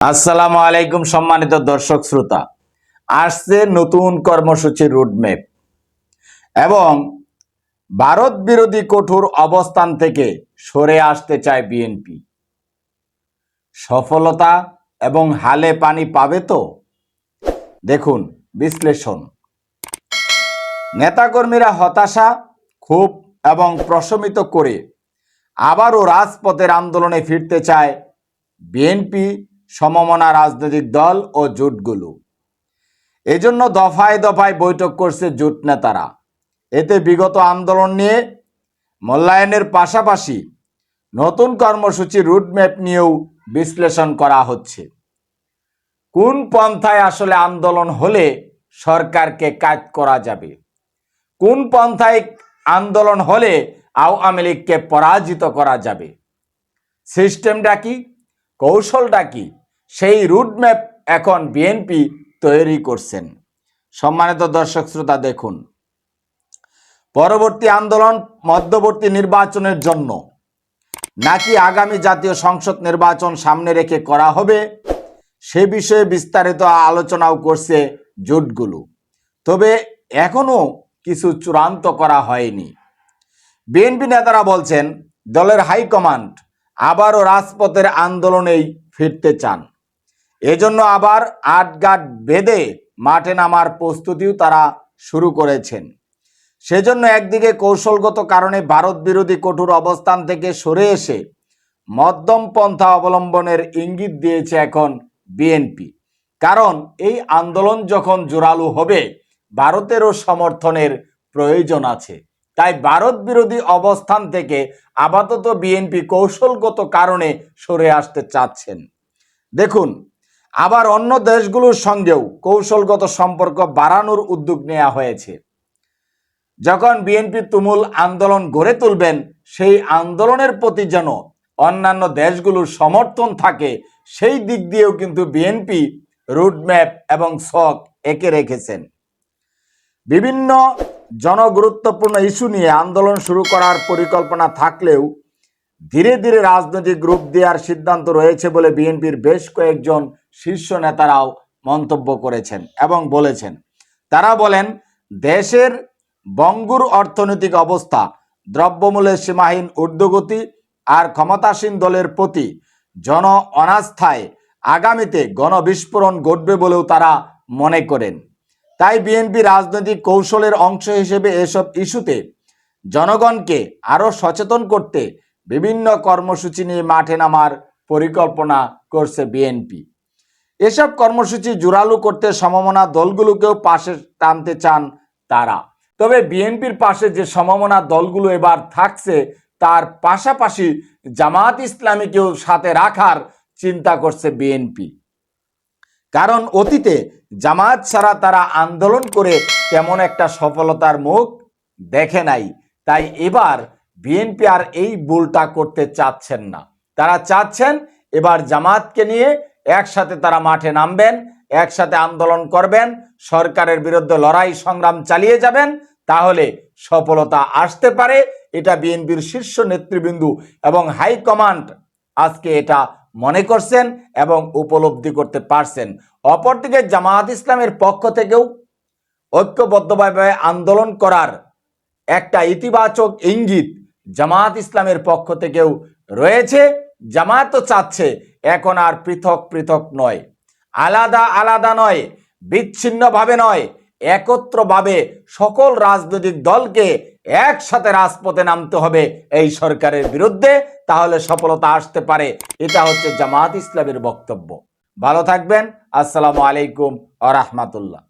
আসসালামু আলাইকুম, সম্মানিত দর্শক শ্রোতা। আসছে নতুন কর্মসূচি রুটম্যাপ এবং ভারত বিরোধী কঠোর অবস্থান থেকে সরে আসতে চায় বিএনপি সফলতা এবং হালে পানি পাবে তো? দেখুন, বিশ্লেষণ। নেতাকর্মীরা হতাশা, ক্ষোভ এবং প্রশমিত করে আবারও রাজপথের আন্দোলনে ফিরতে চায় বিএনপি সমমনা রাজনৈতিক দল ও জোটগুলো। এজন্য দফায় দফায় বৈঠক করছে জোট নেতারা। এতে বিগত আন্দোলন নিয়ে মূল্যায়নের পাশাপাশি নতুন কর্মসূচি রুটম্যাপ নিয়েও বিশ্লেষণ করা হচ্ছে। কোন পন্থায় আসলে আন্দোলন হলে সরকারকে কাজ করা যাবে? কোন পন্থায় আন্দোলন হলে আওয়ামী লীগকে পরাজিত করা যাবে? সিস্টেমটা কি? কৌশলটা কি? সেই রুটম্যাপ এখন বিএনপি তৈরি করছেন। সম্মানিত দর্শক শ্রোতা, দেখুন। পরবর্তী আন্দোলন মধ্যবর্তী নির্বাচনের জন্য নাকি আগামী জাতীয় সংসদ নির্বাচন সামনে রেখে করা হবে, সে বিষয়ে বিস্তারিত আলোচনাও করছে জোটগুলো। তবে এখনও কিছু চূড়ান্ত করা হয়নি। বিএনপি নেতারা বলছেন, দলের হাইকমান্ড আবারও রাজপথের আন্দোলনেই ফিরতে চান। এজন্য আবার আটগাট বেঁধে মাঠে নামার প্রস্তুতিও তারা শুরু করেছেন। সেজন্য একদিকে কৌশলগত কারণে ভারত বিরোধী কঠোর অবস্থান থেকে সরে এসে মধ্যম পন্থা অবলম্বনের ইঙ্গিত দিয়েছে এখন বিএনপি। কারণ এই আন্দোলন যখন জোরালো হবে, ভারতেরও সমর্থনের প্রয়োজন আছে। তাই ভারত বিরোধী অবস্থান থেকে আপাতত বিএনপি কৌশলগত কারণে সরে আসতে চাচ্ছেন। দেখুন আবার অন্য দেশগুলোর সঙ্গেও কৌশলগত সম্পর্ক বাড়ানোর উদ্যোগ নেওয়া হয়েছে। যখন বিএনপি তুমুল আন্দোলন গড়ে তুলবেন, সেই আন্দোলনের প্রতি যেন অন্যান্য দেশগুলোর সমর্থন থাকে, সেই দিক দিয়েও কিন্তু বিএনপি রুটম্যাপ এবং শখ এঁকে রেখেছেন। বিভিন্ন জনগুরুত্বপূর্ণ ইস্যু নিয়ে আন্দোলন শুরু করার পরিকল্পনা থাকলেও ধীরে ধীরে রাজনৈতিক গ্রুপ দেওয়ার সিদ্ধান্ত রয়েছে বলে বিএনপির বেশ কয়েকজন শীর্ষ নেতারাও মন্তব্য করেছেন এবং বলেছেন। তারা বলেন, দেশের বঙ্গুর অর্থনৈতিক অবস্থা, দ্রব্যমূল্যের সীমাহীন ঊর্ধ্বগতি আর ক্ষমতাসীন দলের প্রতি জন অনাস্থায় আগামীতে গণবিস্ফোরণ ঘটবে বলেও তারা মনে করেন। তাই বিএনপি রাজনৈতিক কৌশলের অংশ হিসেবে এসব ইস্যুতে জনগণকে আরও সচেতন করতে বিভিন্ন কর্মসূচি নিয়ে মাঠে নামার পরিকল্পনা করছে বিএনপি। এসব কর্মসূচি জোরালো করতে সমমনা দলগুলোকেও পাশে টানতে চান তারা। তবে বিএনপির পাশে যে সমমনা দলগুলো এবার থাকছে, তার পাশাপাশি জামাত ইসলামীকেও সাথে রাখার চিন্তা করছে বিএনপি। কারণ অতীতে জামাত ছাড়া তারা আন্দোলন করে তেমন একটা সফলতার মুখ দেখে নাই। তাই এবার বিএনপি আর এই ভুলটা করতে চাচ্ছেন না। তারা চাচ্ছেন এবার জামাতকে নিয়ে একসাথে তারা মাঠে নামবেন, একসাথে আন্দোলন করবেন, সরকারের বিরুদ্ধে লড়াই সংগ্রাম চালিয়ে যাবেন, তাহলে সফলতা আসতে পারে, এটা বিএনপির শীর্ষ নেতৃবৃন্দু এবং হাইকমান্ড আজকে এটা মনে করছেন এবং উপলব্ধি করতে পারছেন। অপরদিকে জামায়াত ইসলামের পক্ষ থেকেও ঐক্যবদ্ধভাবে আন্দোলন করার একটা ইতিবাচক ইঙ্গিত জামায়াত ইসলামের পক্ষ থেকেও রয়েছে জামায়াতও চাচ্ছে, এখন আর পৃথক পৃথক নয়। আলাদা আলাদা নয়, বিচ্ছিন্নভাবে নয়, একত্রভাবে সকল রাজনৈতিক দলকে একসাথে রাজপথে নামতে হবে এই সরকারের বিরুদ্ধে, তাহলে সফলতা আসতে পারে। এটা হচ্ছে জামাত ইসলামের বক্তব্য। ভালো থাকবেন, আসসালামু আলাইকুম আ রহমাতুল্লাহ।